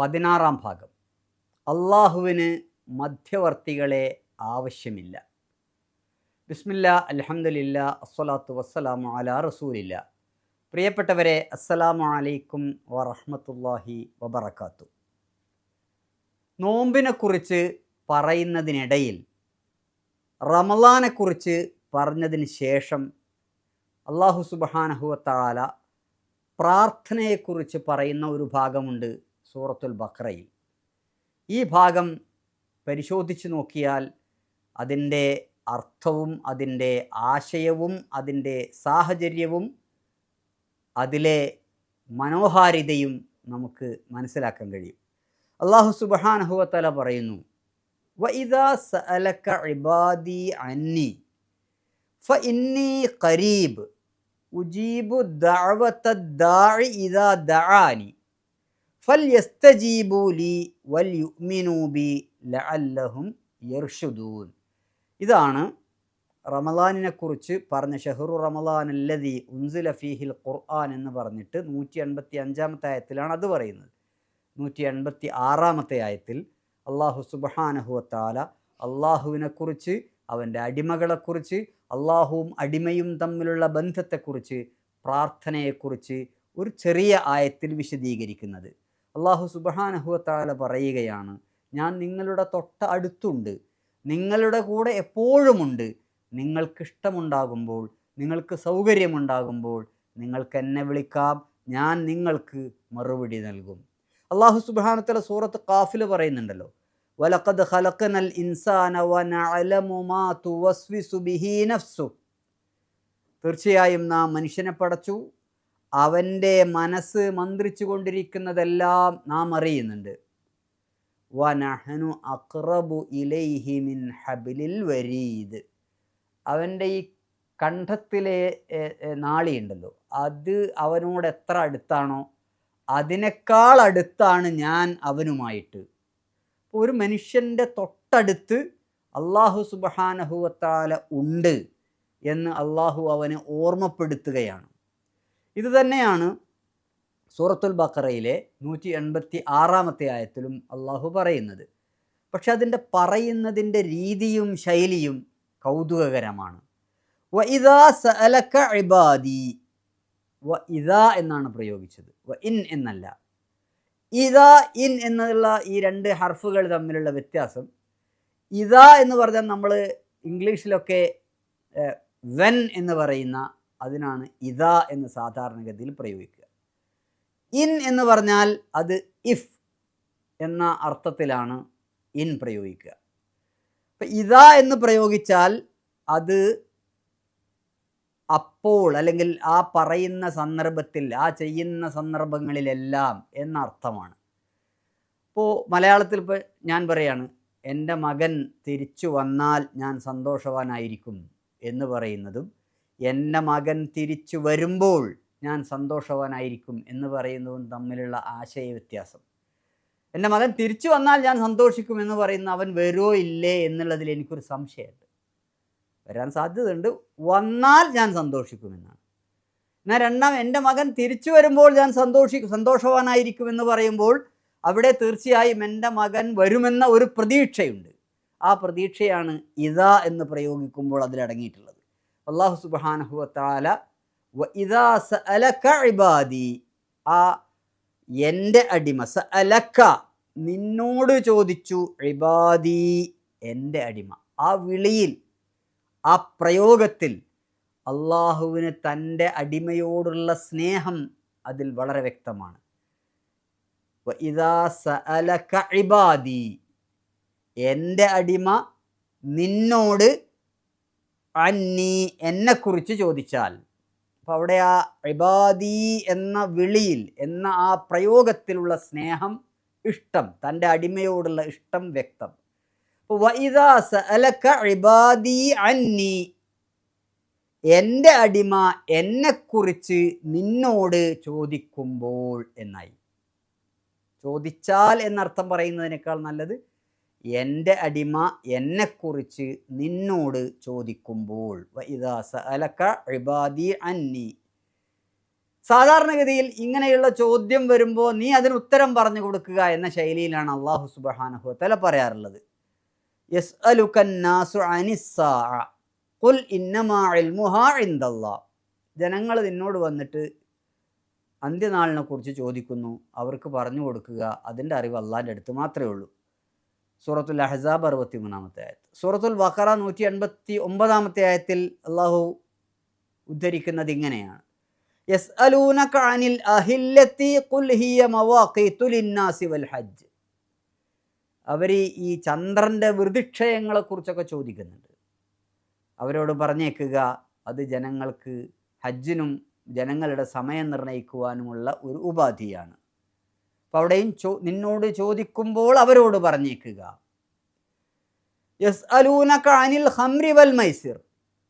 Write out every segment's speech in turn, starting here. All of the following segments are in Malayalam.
പതിനാറാം ഭാഗം. അള്ളാഹുവിന് മധ്യവർത്തികളെ ആവശ്യമില്ല. ബിസ്മില്ല അൽഹംദുലില്ല അസ്വലാത്തു വസ്സലാമു അലാ റസൂലില്ല. പ്രിയപ്പെട്ടവരെ അസ്സലാമു അലൈക്കും വറഹമത്തല്ലാഹി വബറക്കാത്തു നോമ്പിനെക്കുറിച്ച് പറയുന്നതിനിടയിൽ റമലാനെക്കുറിച്ച് പറഞ്ഞതിന് ശേഷം അള്ളാഹു സുബാനഹുവത്താല പ്രാർത്ഥനയെക്കുറിച്ച് പറയുന്ന ഒരു ഭാഗമുണ്ട്. സൂറത്തുൽ ബക്രയിൽ ഈ ഭാഗം പരിശോധിച്ച് നോക്കിയാൽ അതിന്റെ അർത്ഥവും അതിന്റെ ആശയവും അതിന്റെ സാഹചര്യവും അതിലെ മനോഹാരിതയും നമുക്ക് മനസ്സിലാക്കാൻ കഴിയും. അള്ളാഹു സുബഹാനഹുവത്തല പറയുന്നു ഇബാദി ഇദാ ദആനി. ഫൽയസ്തജീബു വൽ ലഅല്ലഹും ഇതാണ് റമലാനിനെ കുറിച്ച് പറഞ്ഞ ഷഹറു റമലാൻ അല്ലതി ഉൻസുല ഫീഹിൽ ഖുർആൻ എന്ന് പറഞ്ഞിട്ട് നൂറ്റി എൺപത്തി അഞ്ചാമത്തെ ആയത്തിലാണ് അത് പറയുന്നത്. നൂറ്റി എൺപത്തി ആറാമത്തെ ആയത്തിൽ അള്ളാഹു സുബഹാനഹുവത്താല അള്ളാഹുവിനെക്കുറിച്ച് അവന്റെ അടിമകളെക്കുറിച്ച് അള്ളാഹുവും അടിമയും തമ്മിലുള്ള ബന്ധത്തെക്കുറിച്ച് പ്രാർത്ഥനയെക്കുറിച്ച് ഒരു ചെറിയ ആയത്തിൽ വിശദീകരിക്കുന്നത്. അള്ളാഹു സുബഹാനഹുവത്താല പറയുകയാണ് ഞാൻ നിങ്ങളുടെ തൊട്ട അടുത്തുണ്ട്. നിങ്ങളുടെ കൂടെ എപ്പോഴുമുണ്ട്. നിങ്ങൾക്കിഷ്ടമുണ്ടാകുമ്പോൾ നിങ്ങൾക്ക് സൗകര്യമുണ്ടാകുമ്പോൾ നിങ്ങൾക്ക് എന്നെ വിളിക്കാം. ഞാൻ നിങ്ങൾക്ക് മറുപടി നൽകും. അള്ളാഹു സുബാനത്തല സൂറത്ത് കാഫിൽ പറയുന്നുണ്ടല്ലോ വലക്കത് ഖലഖനൽ ഇൻസാന തീർച്ചയായും നാം മനുഷ്യനെ പടച്ചു അവന്റെ മനസ്സ് മന്ത്രിച്ചു കൊണ്ടിരിക്കുന്നതെല്ലാം നാം അറിയുന്നുണ്ട്. വനഹനു അക്റബു ഇലൈഹി മിൻ ഹബിലിൽ വരീദ്. അവന്റെ ഈ കണ്ഠത്തിലെ നാളിയുണ്ടല്ലോ. അത് അവനോട് എത്ര അടുത്താണോ അതിനേക്കാൾ അടുത്താണ് ഞാൻ അവനുമായിട്ട്. ഒരു മനുഷ്യന്റെ തൊട്ടടുത്ത് അള്ളാഹു സുബഹാനഹുവത്താല ഉണ്ട് എന്ന് അള്ളാഹു അവനെ ഓർമ്മപ്പെടുത്തുകയാണ്. ഇത് തന്നെയാണ് സൂറത്തുൽ ബക്കറയിലെ നൂറ്റി എൺപത്തി ആറാമത്തെ ആയത്തിലും അള്ളാഹു പറയുന്നത്. പക്ഷെ അതിന്റെ പറയുന്നതിന്റെ രീതിയും ശൈലിയും കൗതുകകരമാണ്. വ ഇതാ സലക്ക ഇബാദി. വ ഇതാ എന്നാണ് പ്രയോഗിച്ചത്. വ ഇൻ എന്നല്ല. ഇതാ ഇൻ എന്നുള്ള ഈ രണ്ട് ഹർഫുകൾ തമ്മിലുള്ള വ്യത്യാസം. ഇതാ എന്ന് പറഞ്ഞാൽ നമ്മൾ ഇംഗ്ലീഷിലൊക്കെ വെൻ എന്ന് പറയുന്ന അതിനാണ് ഇതാ എന്ന് സാധാരണഗതിയിൽ പ്രയോഗിക്കുക. ഇൻ എന്ന് പറഞ്ഞാൽ അത് ഇഫ് എന്ന അർത്ഥത്തിലാണ് ഇൻ പ്രയോഗിക്കുക. അപ്പം ഇതാ എന്ന് പ്രയോഗിച്ചാൽ അത് അപ്പോൾ അല്ലെങ്കിൽ ആ പറയുന്ന സന്ദർഭത്തിൽ ആ ചെയ്യുന്ന സന്ദർഭങ്ങളിലെല്ലാം എന്ന അർത്ഥമാണ്. ഇപ്പോൾ മലയാളത്തിൽ ഇപ്പോൾ ഞാൻ പറയാണ് എന്റെ മകൻ തിരിച്ചു വന്നാൽ ഞാൻ സന്തോഷവാനായിരിക്കും എന്ന് പറയുന്നതും എന്റെ മകൻ തിരിച്ചു വരുമ്പോൾ ഞാൻ സന്തോഷവാനായിരിക്കും എന്ന് പറയുന്നതും തമ്മിലുള്ള ആശയ വ്യത്യാസം എന്റെ മകൻ തിരിച്ചു വന്നാൽ ഞാൻ സന്തോഷിക്കും എന്ന് പറയുന്ന അവൻ വരുമോ ഇല്ലേ എന്നുള്ളതിൽ എനിക്കൊരു സംശയമുണ്ട്. വരാൻ സാധ്യതയുണ്ട്. വന്നാൽ ഞാൻ സന്തോഷിക്കുമെന്നാണ് എന്നാൽ രണ്ടാം എന്റെ മകൻ തിരിച്ചു വരുമ്പോൾ ഞാൻ സന്തോഷി സന്തോഷവാനായിരിക്കുമെന്ന് പറയുമ്പോൾ അവിടെ തീർച്ചയായും എന്റെ മകൻ വരുമെന്ന ഒരു പ്രതീക്ഷയുണ്ട്. ആ പ്രതീക്ഷയാണ് ഇതാ എന്ന് പ്രയോഗിക്കുമ്പോൾ അതിലടങ്ങിയിട്ടുള്ളത്. അള്ളാഹു സുബാനഹുവത്താല ഇബാദി ആ എന്റെ അടിമ സ അലക്ക നിന്നോട് ചോദിച്ചു ഇബാദി എന്റെ അടിമ. ആ വിളിയിൽ ആ പ്രയോഗത്തിൽ അള്ളാഹുവിന് തന്റെ അടിമയോടുള്ള സ്നേഹം അതിൽ വളരെ വ്യക്തമാണ്. ഇബാദി എന്റെ അടിമ നിന്നോട് അന്നി എന്നെക്കുറിച്ച് ചോദിച്ചാൽ അപ്പോൾ അവിടെ ആ ഇബാദി എന്ന വിളിയിൽ എന്ന ആ പ്രയോഗത്തിലുള്ള സ്നേഹം ഇഷ്ടം തന്റെ അടിമയോടുള്ള ഇഷ്ടം വ്യക്തം. ഇബാദി അന്നി എന്റെ അടിമ എന്നെക്കുറിച്ച് നിന്നോട് ചോദിക്കുമ്പോൾ എന്നായി. ചോദിച്ചാൽ എന്നർത്ഥം പറയുന്നതിനേക്കാൾ നല്ലത് എന്റെ അടിമ എന്നെക്കുറിച്ച് നിന്നോട് ചോദിക്കുമ്പോൾ ഇബാദി അന്നി. സാധാരണഗതിയിൽ ഇങ്ങനെയുള്ള ചോദ്യം വരുമ്പോൾ നീ അതിന് ഉത്തരം പറഞ്ഞു കൊടുക്കുക എന്ന ശൈലിയിലാണ് അള്ളാഹു സുബഹാനഹു തല പറയാറുള്ളത്. യസ് അലുക്കന്നാസു കുൽ ഇന്നമാ ജനങ്ങൾ നിന്നോട് വന്നിട്ട് അന്ത്യനാളിനെ കുറിച്ച് ചോദിക്കുന്നു. അവർക്ക് പറഞ്ഞു കൊടുക്കുക. അതിന്റെ അറിവ് അള്ളാന്റെ അടുത്ത് മാത്രമേ ഉള്ളൂ. സൂറത്തുൽ അഹസാബ് അറുപത്തി മൂന്നാമത്തെ ആയത്ത്. സൂറത്തുൽ ബഖറ നൂറ്റി എൺപത്തി ഒമ്പതാമത്തെ ആയത്തിൽ അള്ളാഹു ഉദ്ധരിക്കുന്നത് ഇങ്ങനെയാണ്. യസ് അനിൽ അഹില്ലത്തി വൽ ഹജ്ജ്. അവർ ഈ ചന്ദ്രന്റെ വൃതിക്ഷയങ്ങളെക്കുറിച്ചൊക്കെ ചോദിക്കുന്നുണ്ട്. അവരോട് പറഞ്ഞേക്കുക അത് ജനങ്ങൾക്ക് ഹജ്ജിനും ജനങ്ങളുടെ സമയം നിർണയിക്കുവാനുമുള്ള ഒരു ഉപാധിയാണ്. അപ്പം അവിടെയും ചോ നിന്നോട് ചോദിക്കുമ്പോൾ അവരോട് പറഞ്ഞേക്കുക. യസ് അലൂനക്ക അനിൽ ഹംറി വൽ മൈസിർ.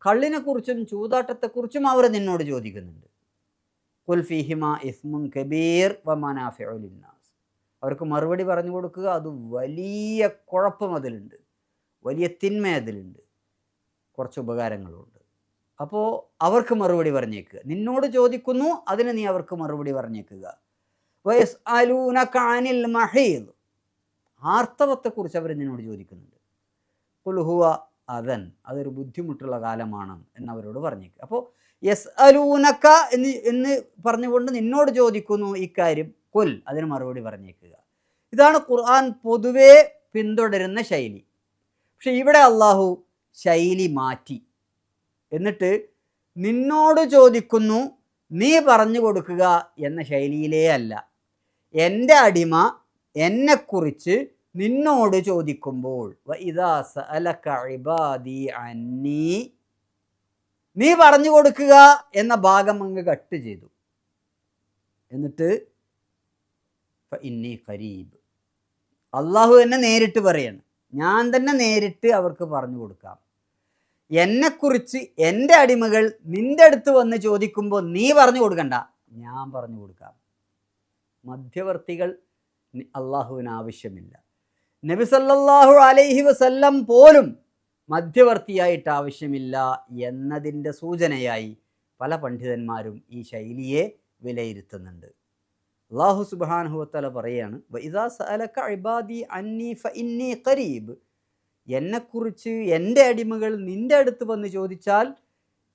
കള്ളിനെക്കുറിച്ചും ചൂതാട്ടത്തെക്കുറിച്ചും അവർ നിന്നോട് ചോദിക്കുന്നുണ്ട്. കുൽഫിഹിമ ഇസ്മുൻ കബീർ വമാനാഫിഉലിന്നാസ് അവർക്ക് മറുപടി പറഞ്ഞു കൊടുക്കുക. അത് വലിയ കുഴപ്പം അതിലുണ്ട്. വലിയ തിന്മ അതിലുണ്ട്. കുറച്ച് ഉപകാരങ്ങളുണ്ട്. അപ്പോൾ അവർക്ക് മറുപടി പറഞ്ഞേക്കുക. നിന്നോട് ചോദിക്കുന്നു അതിന് നീ അവർക്ക് മറുപടി പറഞ്ഞേക്കുക. വയസ് അലൂനക്കാനിൽ മഹീദ്. ആർത്തവത്തെക്കുറിച്ച് അവർ നിന്നോട് ചോദിക്കുന്നുണ്ട്. കുൽഹുവ അതൻ അതൊരു ബുദ്ധിമുട്ടുള്ള കാലമാണ് എന്നവരോട് പറഞ്ഞേക്ക്. അപ്പോൾ യെസ് അലൂനക്ക എന്ന് എന്ന് പറഞ്ഞുകൊണ്ട് നിന്നോട് ചോദിക്കുന്നു ഇക്കാര്യം കൊൽ അതിന് മറുപടി പറഞ്ഞേക്കുക. ഇതാണ് ഖുർആൻ പൊതുവേ പിന്തുടരുന്ന ശൈലി. പക്ഷെ ഇവിടെ അള്ളാഹു ശൈലി മാറ്റി. എന്നിട്ട് നിന്നോട് ചോദിക്കുന്നു നീ പറഞ്ഞു കൊടുക്കുക എന്ന ശൈലിയിലേ അല്ല. എന്റെ അടിമ എന്നെക്കുറിച്ച് നിന്നോട് ചോദിക്കുമ്പോൾ നീ പറഞ്ഞു കൊടുക്കുക എന്ന ഭാഗം അങ്ങ് കട്ട് ചെയ്തു. എന്നിട്ട് അള്ളാഹു തന്നെ നേരിട്ട് പറയാണ്. ഞാൻ തന്നെ നേരിട്ട് അവർക്ക് പറഞ്ഞു കൊടുക്കാം. എന്നെക്കുറിച്ച് എന്റെ അടിമകൾ നിന്റെ അടുത്ത് വന്ന് ചോദിക്കുമ്പോൾ നീ പറഞ്ഞു കൊടുക്കണ്ട. ഞാൻ പറഞ്ഞു കൊടുക്കാം. മധ്യവർത്തികൾ അള്ളാഹുവിന് ആവശ്യമില്ല. നബി സല്ലല്ലാഹു അലൈഹി വസല്ലം പോലും മധ്യവർത്തിയായിട്ട് ആവശ്യമില്ല എന്നതിന്റെ സൂചനയായി പല പണ്ഡിതന്മാരും ഈ ശൈലിയെ വിലയിരുത്തുന്നുണ്ട്. അള്ളാഹു സുബാനുഹുവത്തല പറയാണ് "വഇദാ സഅലക ഇബാദി അന്നി ഫഇന്നി ഖരീബ്. എന്നെക്കുറിച്ച് എന്റെ അടിമകൾ നിന്റെ അടുത്ത് വന്ന് ചോദിച്ചാൽ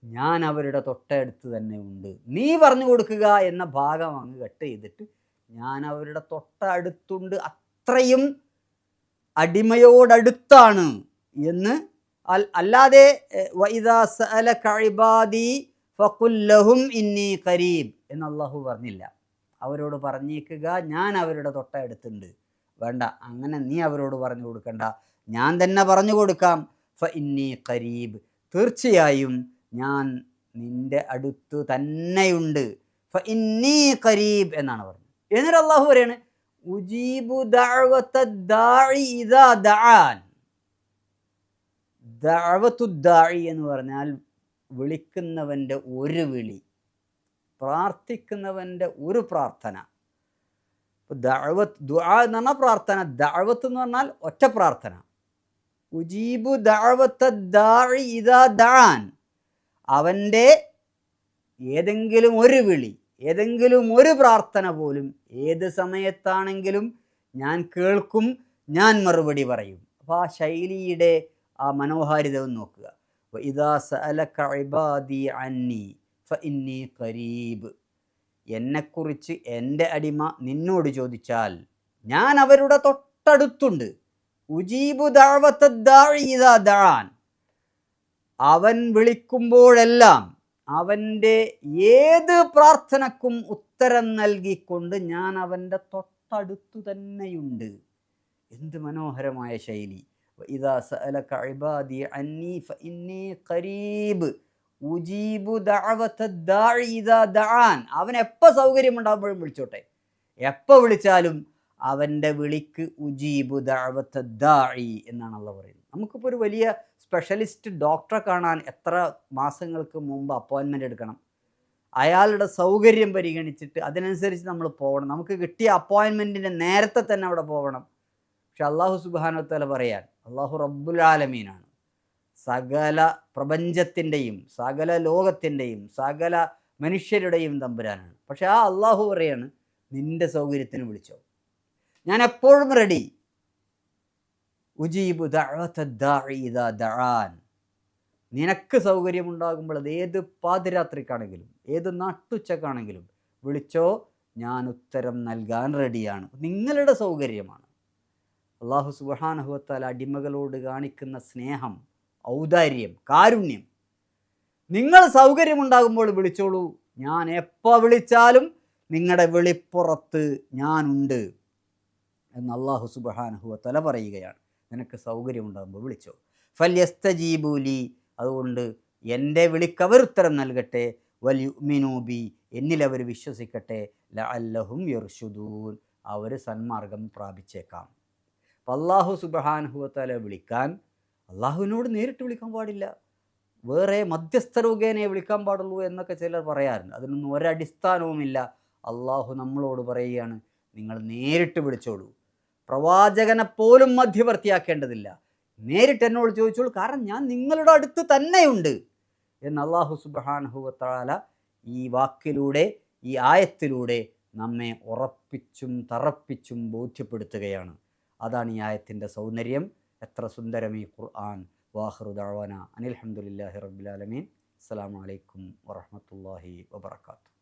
ഞാൻ അവരുടെ തൊട്ടടുത്ത് തന്നെ ഉണ്ട്. നീ പറഞ്ഞു കൊടുക്കുക എന്ന ഭാഗം അങ്ങ് കട്ട് ചെയ്തിട്ട് ഞാൻ അവരുടെ തൊട്ടടുത്തുണ്ട്. അത്രയും അടിമയോടടുത്താണ് എന്ന് അല്ലാതെ ഇബാദി ഇന്നി ഖരീബ് എന്ന് അള്ളാഹു പറഞ്ഞില്ല. അവരോട് പറഞ്ഞേക്കുക ഞാൻ അവരുടെ തൊട്ടടുത്തുണ്ട്. വേണ്ട അങ്ങനെ നീ അവരോട് പറഞ്ഞു കൊടുക്കണ്ട. ഞാൻ തന്നെ പറഞ്ഞു കൊടുക്കാം. ഫ ഇന്നി കരീബ് തീർച്ചയായും ഞാൻ നിന്റെ അടുത്ത് തന്നെയുണ്ട്. ഫ ഇന്നി കരീബ് എന്നാണ് പറഞ്ഞത്. എന്നിട്ട് അള്ളാഹു പറയാണ് ഉജീബു എന്ന് പറഞ്ഞാൽ വിളിക്കുന്നവന്റെ ഒരു വിളി പ്രാർത്ഥിക്കുന്നവന്റെ ഒരു പ്രാർത്ഥന. ദുആ എന്ന് പറഞ്ഞാൽ പ്രാർത്ഥന ദഴവത്ത് എന്ന് പറഞ്ഞാൽ ഒറ്റ പ്രാർത്ഥന. ഉജീബു ഇദാ ദാൻ അവന്റെ ഏതെങ്കിലും ഒരു വിളി ഏതെങ്കിലും ഒരു പ്രാർത്ഥന പോലും ഏത് സമയത്താണെങ്കിലും ഞാൻ കേൾക്കും ഞാൻ മറുപടി പറയും. അപ്പോൾ ആ ശൈലിയുടെ ആ മനോഹാരിത ഒന്ന് നോക്കുക. എന്നെക്കുറിച്ച് എന്റെ അടിമ നിന്നോട് ചോദിച്ചാൽ ഞാൻ അവരുടെ തൊട്ടടുത്തുണ്ട്. ഉജീബു ദാൻ. അവൻ വിളിക്കുമ്പോഴെല്ലാം അവന്റെ ഏത് പ്രാർത്ഥനക്കും ഉത്തരം നൽകിക്കൊണ്ട് ഞാൻ അവന്റെ തൊട്ടടുത്തു തന്നെയുണ്ട്. എന്ത് മനോഹരമായ ശൈലി. സഅലക ഇബാദി അന്നി ഫഇന്നി ഖരീബ്. ഉജീബു അവൻ എപ്പോൾ സൗകര്യമുണ്ടാകുമ്പോഴും വിളിച്ചോട്ടെ. എപ്പോൾ വിളിച്ചാലും അവന്റെ വിളിക്ക് ഉജീബു ദാഴി എന്നാണ് അള്ള പറയുന്നത്. നമുക്കിപ്പോൾ ഒരു വലിയ സ്പെഷ്യലിസ്റ്റ് ഡോക്ടറെ കാണാൻ എത്ര മാസങ്ങൾക്ക് മുമ്പ് അപ്പോയിൻമെന്റ് എടുക്കണം? അയാളുടെ സൗകര്യം പരിഗണിച്ചിട്ട് അതിനനുസരിച്ച് നമ്മൾ പോകണം. നമുക്ക് കിട്ടിയ അപ്പോയിൻമെന്റിന്റെ നേരത്തെ തന്നെ അവിടെ പോകണം. പക്ഷെ അള്ളാഹു സുബാനോത്തല പറയാൻ അള്ളാഹു റബ്ബുലാലമീനാണ് സകല പ്രപഞ്ചത്തിന്റെയും സകല ലോകത്തിന്റെയും സകല മനുഷ്യരുടെയും തമ്പുരാനാണ്. പക്ഷെ ആ അള്ളാഹു പറയാണ് നിന്റെ സൗകര്യത്തിന് വിളിച്ചോ. ഞാൻ എപ്പോഴും റെഡി ഉജീബു നിനക്ക് സൗകര്യമുണ്ടാകുമ്പോൾ അത് ഏത് പാതിരാത്രിക്കാണെങ്കിലും ഏത് നാട്ടുച്ചക്കാണെങ്കിലും വിളിച്ചോ ഞാൻ ഉത്തരം നൽകാൻ റെഡിയാണ്. നിങ്ങളുടെ സൗകര്യമാണ്. അള്ളാഹു സുബാനഹുവത്താൽ അടിമകളോട് കാണിക്കുന്ന സ്നേഹം ഔദാര്യം കാരുണ്യം. നിങ്ങൾ സൗകര്യമുണ്ടാകുമ്പോൾ വിളിച്ചോളൂ. ഞാൻ എപ്പോൾ വിളിച്ചാലും നിങ്ങളുടെ വെളിപ്പുറത്ത് ഞാനുണ്ട് എന്ന് അള്ളാഹു സുബഹാനഹുവത്തല പറയുകയാണ്. നിനക്ക് സൗകര്യമുണ്ടാകുമ്പോൾ വിളിച്ചോ. ഫല്യസ്തജീബൂലി അതുകൊണ്ട് എന്റെ വിളിക്കവർ ഉത്തരം നൽകട്ടെ വലിയുമിനൂബി എന്നിലവർ വിശ്വസിക്കട്ടെ. ല അല്ലഹും യർഷുദൂൻ അവർ സന്മാർഗം പ്രാപിച്ചേക്കാം. അപ്പം അള്ളാഹു സുബഹാനുഹുവത്താല വിളിക്കാൻ അള്ളാഹുവിനോട് നേരിട്ട് വിളിക്കാൻ പാടില്ല. വേറെ മധ്യസ്ഥ മുഖേനയെ വിളിക്കാൻ പാടുള്ളൂ എന്നൊക്കെ ചിലർ പറയാറുണ്ട്. അതിനൊന്നും ഒരടിസ്ഥാനവുമില്ല. അള്ളാഹു നമ്മളോട് പറയുകയാണ് നിങ്ങൾ നേരിട്ട് വിളിച്ചോളൂ. പ്രവാചകനെ പോലും മധ്യവർത്തിയാക്കേണ്ടതില്ല. നേരിട്ട് എന്നോട് ചോദിച്ചോളൂ കാരണം ഞാൻ നിങ്ങളുടെ അടുത്ത് തന്നെയുണ്ട്. എന്ന് അള്ളാഹു സുബാൻഹുവത്താല ഈ വാക്കിലൂടെ ഈ ആയത്തിലൂടെ നമ്മെ ഉറപ്പിച്ചും തറപ്പിച്ചും ബോധ്യപ്പെടുത്തുകയാണ്. അതാണ് ഈ ആയത്തിന്റെ സൗന്ദര്യം. എത്ര സുന്ദരം ഈ ഖുർആൻ. വാഹറുദാവാന അനിൽഹമുല്ലാഹി റബുലാലമീൻ അസ്സാം വലൈക്കും വറഹമത്തല്ലാഹി വബർക്കാത്തു